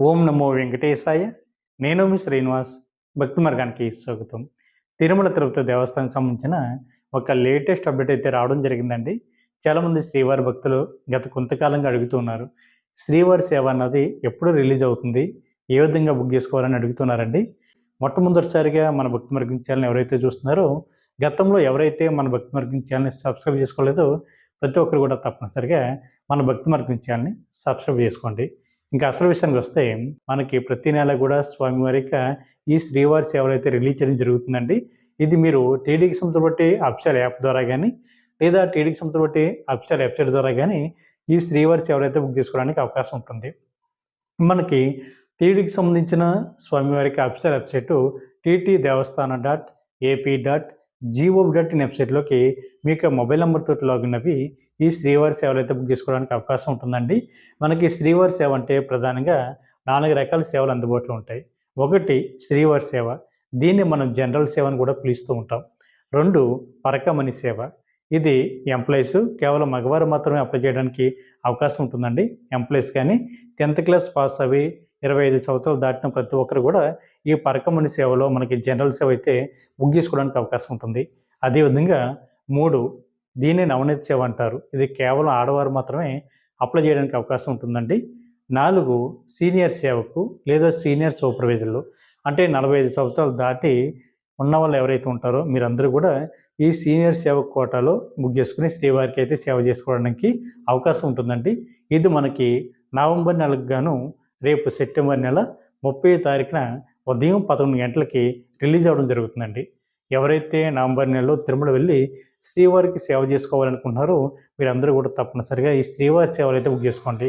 ఓం నమో వెంకటేశాయ. నేను మీ శ్రీనివాస్. భక్తి మార్గానికి స్వాగతం. తిరుమల తిరుపతి దేవస్థానం సంబంధించిన ఒక లేటెస్ట్ అప్డేట్ అయితే రావడం జరిగిందండి. చాలామంది శ్రీవారి భక్తులు గత కొంతకాలంగా అడుగుతున్నారు శ్రీవారి సేవ అన్నది ఎప్పుడు రిలీజ్ అవుతుంది? ఏ విధంగా బుక్ చేసుకోవాలని అడుగుతున్నారండి? మొట్టమొదటిసారిగా మన భక్తి మార్గం ఛానల్ ఎవరైతే చూస్తున్నారో గతంలో ఎవరైతే మన భక్తి మార్గం ఛానల్ని సబ్స్క్రైబ్ చేసుకోలేదో ప్రతి ఒక్కరు కూడా తప్పనిసరిగా మన భక్తి మార్గం ఛానల్ని సబ్స్క్రైబ్ చేసుకోండి. ఇంకా అసలు విషయానికి వస్తే మనకి ప్రతి నెల కూడా స్వామివారిక ఈ శ్రీవారి సేవలు అయితే రిలీజ్ చేయడం జరుగుతుందండి. ఇది మీరు టీడీకి సంబంధం బట్టి అఫిషియల్ యాప్ ద్వారా కానీ లేదా టీడీకి సంబంధం బట్టి అఫిషియల్ వెబ్సైట్ ద్వారా కానీ ఈ శ్రీవారి సేవలు అయితే బుక్ చేసుకోవడానికి అవకాశం ఉంటుంది. మనకి టీడీకి సంబంధించిన స్వామివారికి official website TT Devasthanam dot AP dot GO dot in వెబ్సైట్లోకి మీకు మొబైల్ నెంబర్తో లాగిన్ అవి ఈ శ్రీవారి సేవలు అయితే బుక్ చేసుకోవడానికి అవకాశం ఉంటుందండి. మనకి శ్రీవారి సేవ అంటే ప్రధానంగా నాలుగు రకాల సేవలు అందుబాటులో ఉంటాయి. ఒకటి శ్రీవారి సేవ దీన్ని మనం జనరల్ సేవ అని కూడా పిలుస్తూ ఉంటాం. రెండు పరకమణి సేవ ఇది ఎంప్లాయీస్ కేవలం మగవారు మాత్రమే అప్లై చేయడానికి అవకాశం ఉంటుందండి. ఎంప్లాయీస్ కానీ టెన్త్ క్లాస్ పాస్ అవి ఇరవై ఐదు సంవత్సరాలు దాటిన ప్రతి ఒక్కరు కూడా ఈ పరకముని సేవలో మనకి జనరల్ సేవ అయితే బుక్ చేసుకోవడానికి అవకాశం ఉంటుంది. అదేవిధంగా మూడు దీన్ని నవనీత సేవ అంటారు. ఇది కేవలం ఆడవారు మాత్రమే అప్లై చేయడానికి అవకాశం ఉంటుందండి. నాలుగు సీనియర్ సేవకు లేదా సీనియర్ సూపర్వైజర్లు. అంటే నలభై ఐదు సంవత్సరాలు దాటి ఉన్న వాళ్ళు ఎవరైతే ఉంటారో మీరందరూ కూడా ఈ సీనియర్ సేవ కోటాలో బుక్ చేసుకుని శ్రీవారికి అయితే సేవ చేసుకోవడానికి అవకాశం ఉంటుందండి. ఇది మనకి నవంబర్ నెలకు గాను రేపు సెప్టెంబర్ నెల ముప్పై తారీఖున ఉదయం పదకొండు గంటలకి రిలీజ్ అవ్వడం జరుగుతుందండి. ఎవరైతే నవంబర్ నెలలో తిరుమల వెళ్ళి శ్రీవారికి సేవ చేసుకోవాలనుకుంటున్నారో మీరందరూ కూడా తప్పనిసరిగా ఈ శ్రీవారి సేవలు అయితే బుక్ చేసుకోండి.